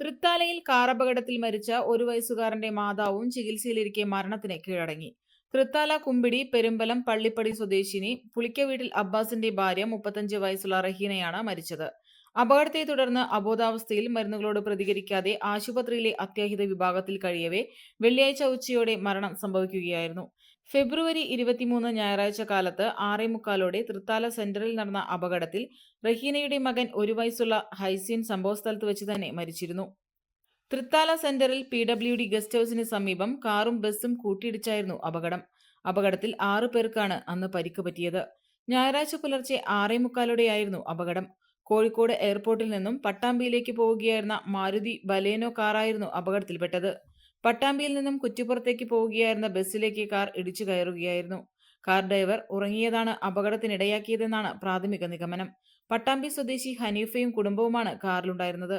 തൃത്താലയിൽ കാറപകടത്തിൽ മരിച്ച ഒരു വയസ്സുകാരന്റെ മാതാവും ചികിത്സയിലിരിക്കെ മരണത്തിന് കീഴടങ്ങി. തൃത്താല കുമ്പിടി പെരുമ്പലം പള്ളിപ്പടി സ്വദേശിനി പുളിക്കവീട്ടിൽ അബ്ബാസിന്റെ ഭാര്യ മുപ്പത്തഞ്ച് വയസ്സുള്ള റഹീനയാണ് മരിച്ചത്. അപകടത്തെ തുടർന്ന് അബോധാവസ്ഥയിൽ മരുന്നുകളോട് പ്രതികരിക്കാതെ ആശുപത്രിയിലെ അത്യാഹിത വിഭാഗത്തിൽ കഴിയവേ വെള്ളിയാഴ്ച ഉച്ചയോടെ മരണം സംഭവിക്കുകയായിരുന്നു. ഫെബ്രുവരി ഇരുപത്തിമൂന്ന് ഞായറാഴ്ച കാലത്ത് ആറേ മുക്കാലോടെ തൃത്താല സെന്ററിൽ നടന്ന അപകടത്തിൽ റഹീനയുടെ മകൻ ഒരു വയസ്സുള്ള ഹൈസീൻ സംഭവസ്ഥലത്ത് വെച്ച് തന്നെ മരിച്ചിരുന്നു. തൃത്താല സെന്ററിൽ പി ഡബ്ല്യു ഡി ഗസ്റ്റ് ഹൌസിന് സമീപം കാറും ബസ്സും കൂട്ടിയിടിച്ചായിരുന്നു അപകടം. അപകടത്തിൽ ആറു പേർക്കാണ് അന്ന് പരിക്ക് പറ്റിയത്. ഞായറാഴ്ച പുലർച്ചെ ആറേ മുക്കാലോടെയായിരുന്നു അപകടം. കോഴിക്കോട് എയർപോർട്ടിൽ നിന്നും പട്ടാമ്പിയിലേക്ക് പോവുകയായിരുന്ന മാരുതി ബലേനോ കാറായിരുന്നു അപകടത്തിൽപ്പെട്ടത്. പട്ടാമ്പിയിൽ നിന്നും കുറ്റിപ്പുറത്തേക്ക് പോവുകയായിരുന്ന ബസ്സിലേക്ക് കാർ ഇടിച്ചു കയറുകയായിരുന്നു. കാർ ഡ്രൈവർ ഉറങ്ങിയതാണ് അപകടത്തിനിടയാക്കിയതെന്നാണ് പ്രാഥമിക നിഗമനം. പട്ടാമ്പി സ്വദേശി ഹനീഫയും കുടുംബവുമാണ് കാറിലുണ്ടായിരുന്നത്.